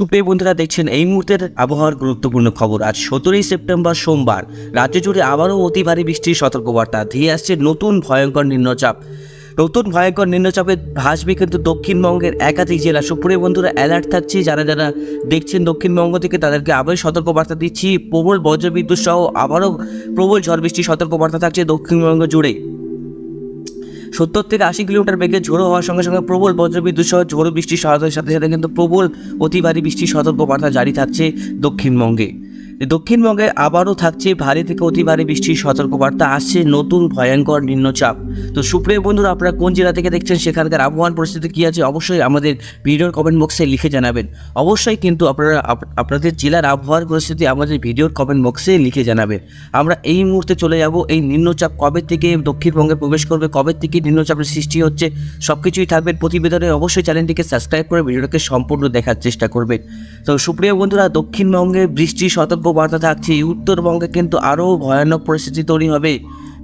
সুপ্রিয় বন্ধুরা, দেখছেন এই মুহূর্তের আবহাওয়ার গুরুত্বপূর্ণ খবর। আজ সতেরোই সেপ্টেম্বর সোমবার, রাজ্য জুড়ে আবারও অতি ভারী বৃষ্টির সতর্কবার্তা। ধেয়ে আসছে নতুন ভয়ঙ্কর নিম্নচাপ। নতুন ভয়ঙ্কর নিম্নচাপে ভাসবে কিন্তু দক্ষিণবঙ্গের একাধিক জেলা। সুপ্রিয় বন্ধুরা অ্যালার্ট থাকছে, যারা যারা দেখছেন দক্ষিণবঙ্গ থেকে তাদেরকে আবারও সতর্কবার্তা দিচ্ছি। প্রবল বজ্রবিদ্যুৎ সহ আবারও প্রবল ঝড় বৃষ্টির সতর্কবার্তা থাকছে দক্ষিণবঙ্গ জুড়ে। সত্তর থেকে আশি কিলোমিটার বেগে ঝোড়ো হওয়ার সঙ্গে সঙ্গে প্রবল বজ্রবিদ্যুৎ সহ ঝোড়ো বৃষ্টির সাথে সাথে কিন্তু প্রবল অতি বৃষ্টির সতর্কবার্তা জারি থাকছে দক্ষিণবঙ্গে। দক্ষিণবঙ্গে আবারও থাকছে ভারী থেকে অতি ভারী বৃষ্টির সতর্কবার্তা। আসছে নতুন ভয়ঙ্কর নিম্নচাপ। তো সুপ্রিয় বন্ধুরা, আপনারা কোন জেলা থেকে দেখছেন, সেখানকার আবহাওয়ার পরিস্থিতি কী আছে, অবশ্যই আমাদের ভিডিওর কমেন্ট বক্সে লিখে জানাবেন। অবশ্যই কিন্তু আপনারা আপনাদের জেলার আবহাওয়ার পরিস্থিতি আমাদের ভিডিওর কমেন্ট বক্সে লিখে জানাবেন। আমরা এই মুহূর্তে চলে যাব, এই নিম্নচাপ কবে থেকে দক্ষিণবঙ্গে প্রবেশ করবে, কবে থেকে নিম্নচাপের সৃষ্টি হচ্ছে সব কিছুই থাকবে প্রতিবেদনে। অবশ্যই চ্যানেলটিকে সাবস্ক্রাইব করে ভিডিওটাকে সম্পূর্ণ দেখার চেষ্টা করবেন। তো সুপ্রিয় বন্ধুরা, দক্ষিণবঙ্গে বৃষ্টি বৃষ্টির সতর্কবার্তা থাকছে। উত্তরবঙ্গে কিন্তু আরও ভয়ানক পরিস্থিতি তৈরি হবে।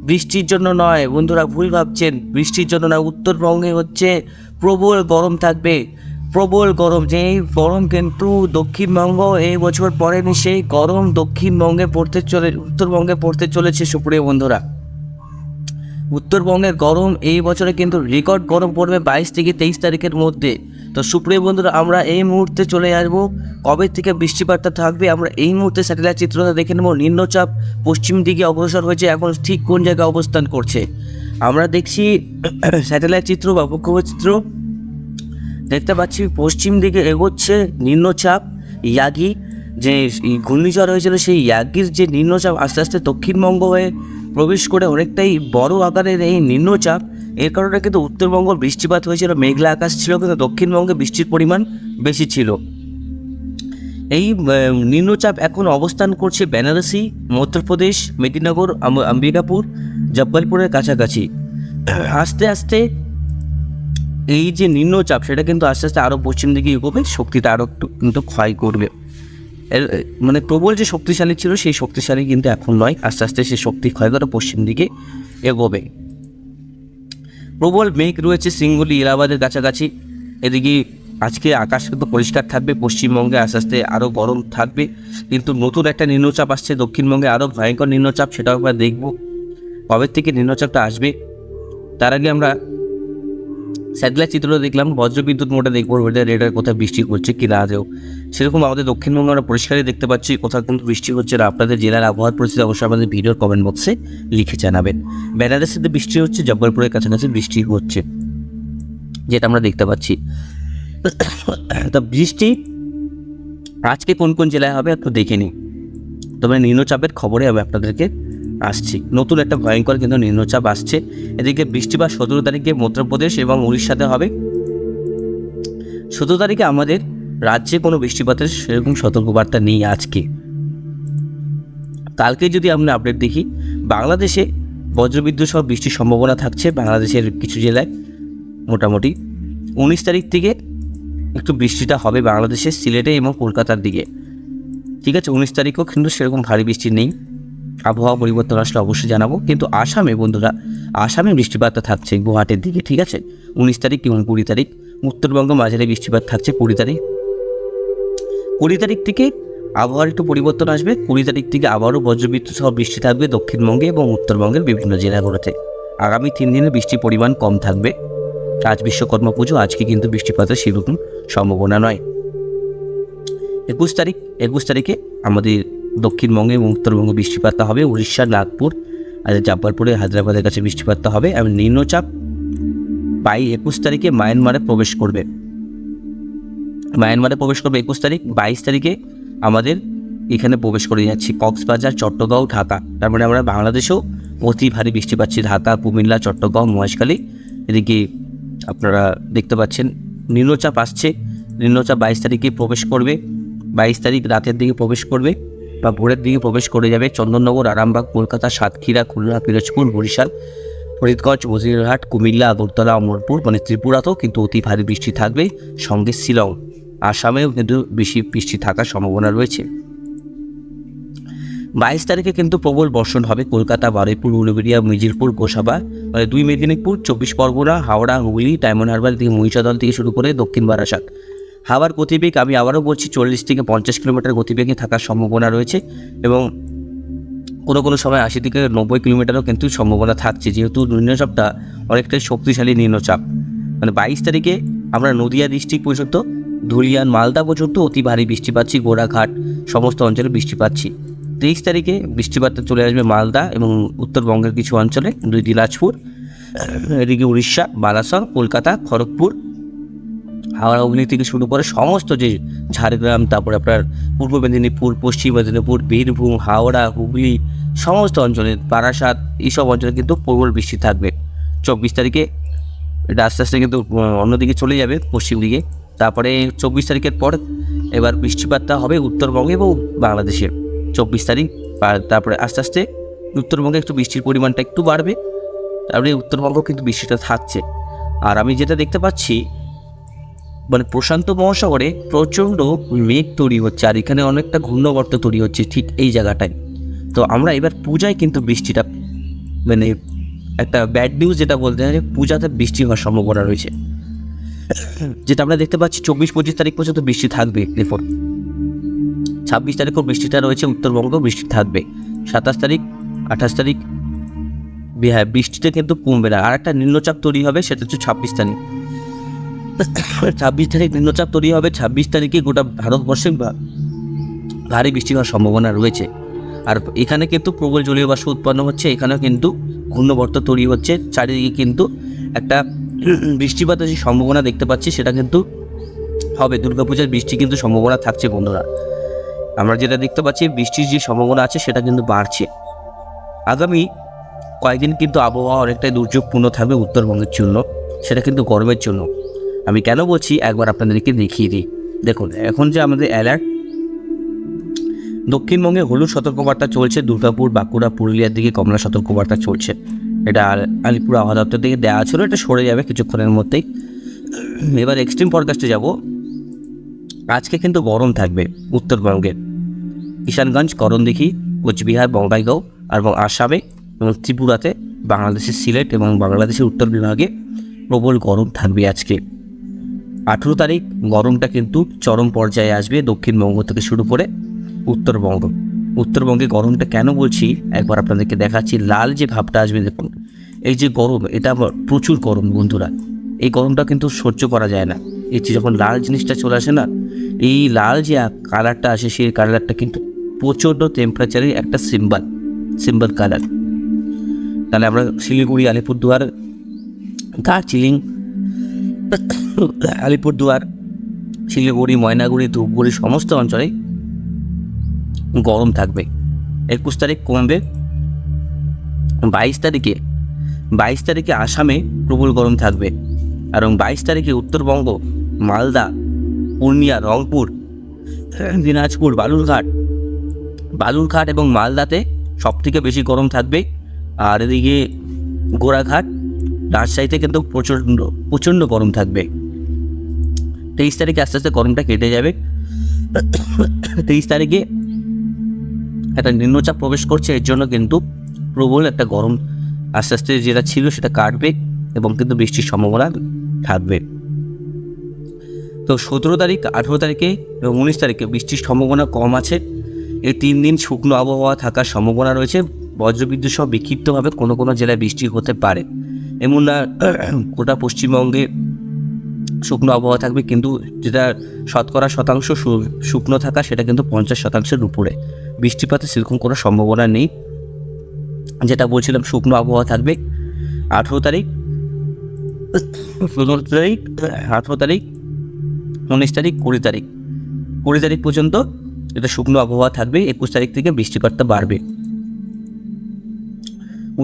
বৃষ্টির জন্য নয়, বন্ধুরা ভুল ভাবছেন। বৃষ্টির জন্য নয়, উত্তরবঙ্গে হচ্ছে প্রবল গরম থাকবে। প্রবল গরম, যে গরম কিন্তু দক্ষিণবঙ্গ এই বছর পরেনি সেই গরম দক্ষিণবঙ্গে পড়তে চলে, উত্তরবঙ্গে পড়তে চলেছে সুপ্রিয় বন্ধুরা। উত্তরবঙ্গের গরম এই বছরে কিন্তু রেকর্ড গরম পড়বে বাইশ থেকে তেইশ তারিখের মধ্যে। তো সুপ্রিয় বন্ধুরা, আমরা এই মুহূর্তে চলে আসব। কবে থেকে বৃষ্টিপাতটা থাকবে, আমরা এই মুহূর্তে স্যাটেলাইট চিত্রটা দেখে নেব। নিম্নচাপ পশ্চিম দিকে অগ্রসর হয়েছে, এখন ঠিক কোন জায়গায় অবস্থান করছে? আমরা দেখছি স্যাটেলাইট চিত্র বা চিত্র। দেখতে পাচ্ছি, পশ্চিম দিকে এগোচ্ছে নিম্নচাপ ইয়াগি। যে ঘূর্ণিঝড় হয়েছিল, সেই ইয়াগির যে নিম্নচাপ আস্তে আস্তে দক্ষিণবঙ্গ হয়ে প্রবেশ করে, অনেকটাই বড় আকারের এই নিম্নচাপ। এর কারণে কিন্তু উত্তরবঙ্গ বৃষ্টিপাত হয়েছিল, মেঘলা আকাশ ছিল, কিন্তু দক্ষিণবঙ্গে বৃষ্টির পরিমাণ বেশি ছিল। এই নিম্নচাপ এখন অবস্থান করছে বেনারসি, মধ্যপ্রদেশ, মেদিনীনগর, আম- আম্বিকাপুর, জব্বলপুরের কাছাকাছি। আস্তে আস্তে এই যে নিম্নচাপ, সেটা কিন্তু আস্তে আস্তে আরও পশ্চিম দিকে এগোবে, শক্তিটা আরও একটু কিন্তু ক্ষয় করবে। মানে প্রবল যে শক্তিশালী ছিল, সেই শক্তিশালী কিন্তু এখন নয়, আস্তে আস্তে সে শক্তি ক্ষয় করে পশ্চিম দিকে এগোবে। প্রবল মেঘ রয়েছে সিঙ্গুলি, এলাহাবাদের কাছাকাছি। এদিকে আজকে আকাশ কিন্তু পরিষ্কার থাকবে, পশ্চিমবঙ্গে আস্তে আস্তে আরও গরম থাকবে। কিন্তু নতুন একটা নিম্নচাপ আসছে, দক্ষিণবঙ্গে আরও ভয়ঙ্কর নিম্নচাপ, সেটাও আমরা দেখব। কবে থেকে নিম্নচাপটা আসবে, তার আগে আমরা স্যাটেলাইট চিত্র দেখলাম, বজ্রবিদ্যুৎ মোটে দেখব ওদের রেডার কোথায় বৃষ্টি করছে কি না আদেও সেরকম আমাদের দক্ষিণবঙ্গে আমরা পরিষ্কারই দেখতে পাচ্ছি, কোথাও কিন্তু বৃষ্টি হচ্ছে না। আপনাদের জেলার আবহাওয়ার পরিস্থিতি অবশ্যই আমাদের ভিডিওর কমেন্ট বক্সে লিখে জানাবেন। বেনারসিতে বৃষ্টি হচ্ছে, জব্বলপুরের কাছাকাছি বৃষ্টি হচ্ছে, যেটা আমরা দেখতে পাচ্ছি। তা বৃষ্টি আজকে কোন কোন জেলায় হবে একটু দেখে নিই। তবে নিম্নচাপের খবরে আমি আপনাদেরকে আসছি। নতুন একটা ভয়ঙ্কর কিন্তু নিম্নচাপ আসছে। এদিকে বৃষ্টিপাত সতেরো তারিখে মধ্যপ্রদেশ এবং উড়িষ্যাতে হবে। সতেরো তারিখে আমাদের রাজ্যে কোনো বৃষ্টিপাতের সেরকম সতর্কবার্তা নেই আজকে। কালকে যদি আমরা আপডেট দেখি, বাংলাদেশে বজ্রবিদ্যুৎ সহ বৃষ্টির সম্ভাবনা থাকছে বাংলাদেশের কিছু জেলায় মোটামুটি। উনিশ তারিখ থেকে একটু বৃষ্টিটা হবে বাংলাদেশের সিলেটে এবং কলকাতার দিকে। ঠিক আছে, উনিশ তারিখেও কিন্তু সেরকম ভারী বৃষ্টি নেই। আবহাওয়া পরিবর্তন আসলে অবশ্যই জানাব। কিন্তু আসামে বন্ধুরা, আসামে বৃষ্টিপাতটা থাকছে গুয়াহাটির দিকে, ঠিক আছে? উনিশ তারিখ এবং কুড়ি তারিখ, উত্তরবঙ্গ মাঝারি বৃষ্টিপাত থাকছে কুড়ি তারিখ। কুড়ি তারিখ থেকে আবহাওয়ার একটু পরিবর্তন আসবে, কুড়ি তারিখ থেকে আবারও বজ্রবিদ্যুৎ সহ বৃষ্টি থাকবে দক্ষিণবঙ্গে এবং উত্তরবঙ্গের বিভিন্ন জেলাগুলোতে। আগামী তিন দিনে বৃষ্টির পরিমাণ কম থাকবে। আজ বিশ্বকর্মা পুজো, আজকে কিন্তু বৃষ্টিপাতের সেরকম সম্ভাবনা নয়। একুশ তারিখ, একুশ তারিখে আমাদের দক্ষিণবঙ্গে এবং উত্তরবঙ্গে বৃষ্টিপাতটা হবে উড়িষ্যার নাগপুর, আর জব্বলপুরে হায়দ্রাবাদের কাছে বৃষ্টিপাতটা হবে এবং নিম্নচাপ বাই একুশ তারিখে মায়ানমারে প্রবেশ করবে। মায়ানমারে প্রবেশ করবে একুশ তারিখ, বাইশ তারিখে আমাদের এখানে প্রবেশ করে যাচ্ছি, কক্সবাজার চট্টগাঁও ঢাকা। তার মানে আমরা বাংলাদেশেও অতি ভারী বৃষ্টি পাচ্ছি ঢাকা, কুমিল্লা চট্টগাঁও মহেশখালী। এদিকে আপনারা দেখতে পাচ্ছেন, নিম্নচাপ আসছে, নিম্নচাপ বাইশ তারিখে প্রবেশ করবে, বাইশ তারিখ রাতের দিকে প্রবেশ করবে। বা ভোরের দিকে প্রবেশ করে যাবে চন্দননগর, আরামবাগ, কলকাতা, সাতক্ষীরা, খুলনা, পিরোজপুর, বরিশাল, ফরিদগঞ্জ বজিরহাট কুমিল্লা, আগরতলা, অমরপুর মানে ত্রিপুরাতেও কিন্তু অতি ভারী বৃষ্টি থাকবে। সঙ্গে শিলং, আসামেও কিন্তু বেশি বৃষ্টি থাকার সম্ভাবনা রয়েছে। বাইশ তারিখে কিন্তু প্রবল বর্ষণ হবে কলকাতা, বারুইপুর, উলুবেড়িয়া মিজিরপুর গোসাবা মানে দুই মেদিনীপুর, চব্বিশ পরগনা, হাওড়া, হুগলি, ডায়মন্ড হারবার থেকে মহিষাদল থেকে শুরু করে দক্ষিণ বারাসাত। হাওয়ার গতিবেগ, আমি আবারও বলছি, চল্লিশ থেকে পঞ্চাশ কিলোমিটার গতিবেগে থাকার সম্ভাবনা রয়েছে এবং কোনো কোনো সময় আশি থেকে নব্বই কিলোমিটারও কিন্তু সম্ভাবনা থাকছে। যেহেতু নিম্নচাপটা অনেকটাই শক্তিশালী নিম্নচাপ। মানে বাইশ তারিখে আমরা নদিয়া ডিস্ট্রিক্ট পর্যন্ত, ধুলিয়ান, মালদা পর্যন্ত অতি ভারী বৃষ্টি পাচ্ছি, গোড়াঘাট সমস্ত অঞ্চলে বৃষ্টি পাচ্ছি। তেইশ তারিখে বৃষ্টিপাতটা চলে আসবে মালদা এবং উত্তরবঙ্গের কিছু অঞ্চলে, দুই দিনাজপুর, এদিকে উড়িষ্যা বালাসর কলকাতা, খড়গপুর হাওড়া হুগলি থেকে শুরু করে সমস্ত যে ঝাড়গ্রাম, তারপরে আপনার পূর্ব মেদিনীপুর, পশ্চিম মেদিনীপুর, বীরভূম, হাওড়া, হুগলি, সমস্ত অঞ্চলে, বারাসাত, এইসব অঞ্চলে কিন্তু প্রবল বৃষ্টি থাকবে। চব্বিশ তারিখে এটা আস্তে আস্তে কিন্তু অন্যদিকে চলে যাবে, পশ্চিম দিকে। তারপরে চব্বিশ তারিখের পর এবার বৃষ্টিপাতটা হবে উত্তরবঙ্গে এবং বাংলাদেশে। চব্বিশ তারিখ তারপরে আস্তে আস্তে উত্তরবঙ্গে একটু বৃষ্টির পরিমাণটা একটু বাড়বে। তারপরে উত্তরবঙ্গ কিন্তু বৃষ্টিটা থাকছে। আর আমি যেটা দেখতে পাচ্ছি মানে প্রশান্ত মহাসাগরে প্রচণ্ড মেঘ তৈরি হচ্ছে, আর এখানে অনেকটা ঘূর্ণবর্ত তৈরি হচ্ছে ঠিক এই জায়গাটায়। তো আমরা এবার পূজায় কিন্তু বৃষ্টিটা মানে একটা ব্যাড নিউজ যেটা বলতে হয় পূজাতে বৃষ্টি হওয়ার সম্ভাবনা রয়েছে। যেটা আমরা দেখতে পাচ্ছি, চব্বিশ পঁচিশ তারিখ পর্যন্ত বৃষ্টি থাকবে রিপোর্ট ছাব্বিশ তারিখও বৃষ্টিটা রয়েছে, উত্তরবঙ্গেও বৃষ্টি থাকবে। সাতাশ তারিখ, আঠাশ তারিখ হ্যাঁ বৃষ্টিটা কিন্তু কমবে না। আর একটা নিম্নচাপ তৈরি হবে, সেটা হচ্ছে ছাব্বিশ তারিখ। ছাব্বিশ তারিখ নিম্নচাপ তৈরি হবে। ছাব্বিশ তারিখে গোটা ভারতবর্ষে ভারী বৃষ্টি হওয়ার সম্ভাবনা রয়েছে। আর এখানে কিন্তু প্রবল জলীয় বাষ্প উৎপন্ন হচ্ছে। এখানেও কিন্তু ঘূর্ণবর্ত তৈরি হচ্ছে। চারিদিকে কিন্তু একটা বৃষ্টিপাতের যে সম্ভাবনা দেখতে পাচ্ছি। সেটা কিন্তু হবে। দুর্গাপূজার বৃষ্টি কিন্তু সম্ভাবনা থাকছে বন্ধুরা। আমরা যেটা দেখতে পাচ্ছি, বৃষ্টির যে সম্ভাবনা আছে, সেটা কিন্তু বাড়ছে। আগামী কয়েকদিন কিন্তু আবহাওয়া অনেকটাই দুর্যোগপূর্ণ থাকবে উত্তরবঙ্গের জন্য। সেটা কিন্তু গরমের জন্য। আমি কেন বলছি একবার আপনাদেরকে দেখিয়ে দিই। দেখুন, এখন যে আমাদের অ্যালার্ট দক্ষিণবঙ্গে হলুদ সতর্কবার্তা চলছে, দুর্গাপুর, বাঁকুড়া, পুরুলিয়ার দিকে কমলা সতর্কবার্তা চলছে। এটা আলিপুর আবহাওয়া দপ্তর থেকে দেওয়া ছিল, এটা সরে যাবে কিছুক্ষণের মধ্যেই। এবার এক্সট্রিম ফরকাস্টে যাব। আজকে কিন্তু গরম থাকবে উত্তরবঙ্গে। কিষানগঞ্জ, করণদিঘি, কোচবিহার, বঙ্গাইগাঁও এবং আসামে এবং ত্রিপুরাতে, বাংলাদেশের সিলেট এবং বাংলাদেশের উত্তর বিভাগে প্রবল গরম থাকবে আজকে। আঠেরো তারিখ গরমটা কিন্তু চরম পর্যায়ে আসবে দক্ষিণবঙ্গ থেকে শুরু করে উত্তরবঙ্গ। উত্তরবঙ্গে গরমটা কেন বলছি? একবার আপনাদেরকে দেখাচ্ছি, লাল যে ভাবটা আসবে দেখুন। এই যে গরম, এটা প্রচুর গরম বন্ধুরা। এই গরমটা কিন্তু সহ্য করা যায় না। এই যে যখন লাল জিনিসটা চলে আসে না, এই লাল যে কালারটা আসে, সেই কালারটা কিন্তু প্রচণ্ড টেম্পারেচারের একটা সিম্বল সিম্বল কালার তাহলে আমরা শিলিগুড়ি, আলিপুরদুয়ার, দার্জিলিং আলিপুরদুয়ার, শিলিগুড়ি, ময়নাগুড়ি, ধূপগুড়ি সমস্ত অঞ্চলে গরম থাকবে। একুশ তারিখ কমবে। বাইশ তারিখে বাইশ তারিখে আসামে প্রবল গরম থাকবে এবং বাইশ তারিখে উত্তরবঙ্গ, মালদা, পূর্ণিয়া, রংপুর, দিনাজপুর, বালুরঘাট বালুরঘাট এবং মালদাতে সবথেকে বেশি গরম থাকবে। আর এদিকে গোড়াঘাট রাজশাহীতে কিন্তু প্রচণ্ড প্রচণ্ড গরম থাকবে। তেইশ তারিখে আস্তে আস্তে গরমটা কেটে যাবে। তেইশ তারিখে একটা নিম্নচাপ প্রবেশ করছে, এর জন্য কিন্তু প্রবল একটা গরম আস্তে আস্তে যেটা ছিল সেটা কাটবে এবং কিন্তু বৃষ্টির সম্ভাবনা থাকবে। তো সতেরো তারিখ, আঠেরো তারিখে এবং উনিশ তারিখে বৃষ্টির সম্ভাবনা কম আছে। এই তিন দিন শুকনো আবহাওয়া থাকার সম্ভাবনা রয়েছে। বজ্রবিদ্যুৎ সহ বিক্ষিপ্তভাবে কোনো কোনো জেলায় বৃষ্টি হতে পারে। এমন না গোটা পশ্চিমবঙ্গে শুকনো আবহাওয়া থাকবে, কিন্তু যেটা শতকরা শতাংশ শুকনো থাকা, সেটা কিন্তু পঞ্চাশ শতাংশের উপরে। বৃষ্টিপাতের সেরকম কোনো সম্ভাবনা নেই। যেটা বলছিলাম, শুকনো আবহাওয়া থাকবে। আঠেরো তারিখ, পনেরো তারিখ, আঠেরো তারিখ, উনিশ তারিখ, কুড়ি তারিখ। কুড়ি তারিখ পর্যন্ত এটা শুকনো আবহাওয়া থাকবে, একুশ তারিখ থেকে বৃষ্টিপাতটা বাড়বে।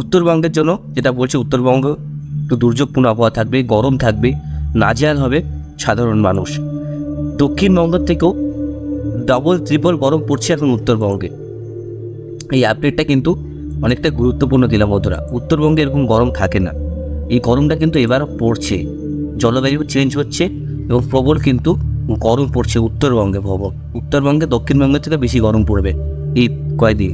উত্তরবঙ্গের জন্য, যেটা বলছে উত্তরবঙ্গ একটু দুর্যোগপূর্ণ আবহাওয়া থাকবে, গরম থাকবে, নাজেহাল হবে সাধারণ মানুষ। দক্ষিণবঙ্গ থেকেও ডবল ট্রিপল গরম পড়ছে এখন উত্তরবঙ্গে। এই আপডেটটা কিন্তু অনেকটা গুরুত্বপূর্ণ দিলাম বন্ধুরা। উত্তরবঙ্গে এরকম গরম থাকে না। এই গরমটা কিন্তু এবারও পড়ছে। জলবায়ু চেঞ্জ হচ্ছে এবং প্রবল কিন্তু গরম পড়ছে উত্তরবঙ্গে ভব উত্তরবঙ্গে দক্ষিণবঙ্গের থেকে বেশি গরম পড়বে এই কয়দিন।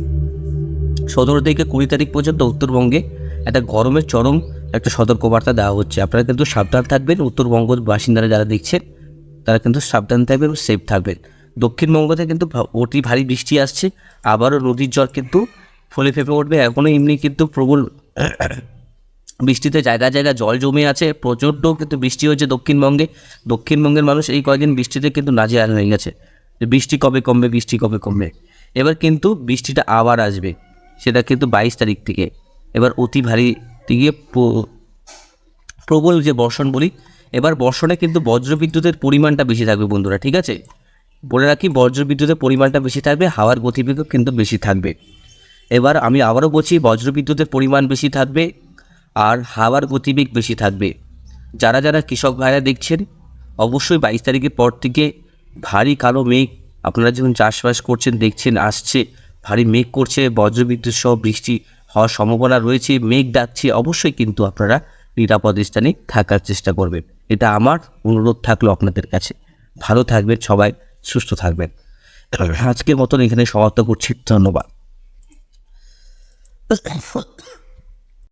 সতেরো থেকে কুড়ি তারিখ পর্যন্ত উত্তরবঙ্গে একটা গরমের চরম একটা সতর্কবার্তা দেওয়া হচ্ছে। আপনারা কিন্তু সাবধান থাকবেন। উত্তরবঙ্গের বাসিন্দারা যারা দেখছেন, তারা কিন্তু সাবধান থাকবেন এবং সেফ থাকবেন। দক্ষিণবঙ্গতে কিন্তু অতি ভারী বৃষ্টি আসছে। আবারও নদীর জল কিন্তু ফলে ফেপে উঠবে। এখনও এমনি কিন্তু প্রবল বৃষ্টিতে জায়গায় জায়গায় জল জমে আছে। প্রচণ্ড কিন্তু বৃষ্টি হয়েছে দক্ষিণবঙ্গে। দক্ষিণবঙ্গের মানুষ এই কয়েকদিন বৃষ্টিতে কিন্তু নাজেহাল হয়ে গেছে। বৃষ্টি কবে কমবে, বৃষ্টি কবে কমবে। এবার কিন্তু বৃষ্টিটা আবার আসবে। সেটা কিন্তু বাইশ তারিখ থেকে। এবার অতি ভারী প- প্রবল যে বর্ষণ বলি, এবার বর্ষণে কিন্তু বজ্রবিদ্যুতের পরিমাণটা বেশি থাকবে বন্ধুরা, ঠিক আছে? বলে রাখি, বজ্রবিদ্যুতের পরিমাণটা বেশি থাকবে, হাওয়ার গতিবেগও কিন্তু বেশি থাকবে। এবার আমি আবারও বলছি, বজ্রবিদ্যুতের পরিমাণ বেশি থাকবে আর হাওয়ার গতিবেগ বেশি থাকবে। যারা যারা কৃষক ভাইরা দেখছেন, অবশ্যই বাইশ তারিখের পর থেকে ভারী কালো মেঘ, আপনারা যখন চাষবাস করছেন, দেখছেন, আসছে, ভারী মেঘ করছে, বজ্রবিদ্যুৎ সহ বৃষ্টি হওয়ার সম্ভাবনা রয়েছে, মেঘ ডাকছে, অবশ্যই কিন্তু আপনারা নিরাপদ স্থানে থাকার চেষ্টা করবেন। এটা আমার অনুরোধ থাকল আপনাদের কাছে। ভালো থাকবেন সবাই, সুস্থ থাকবেন। আজকের মতন এখানে সমাপ্ত করছি। ধন্যবাদ।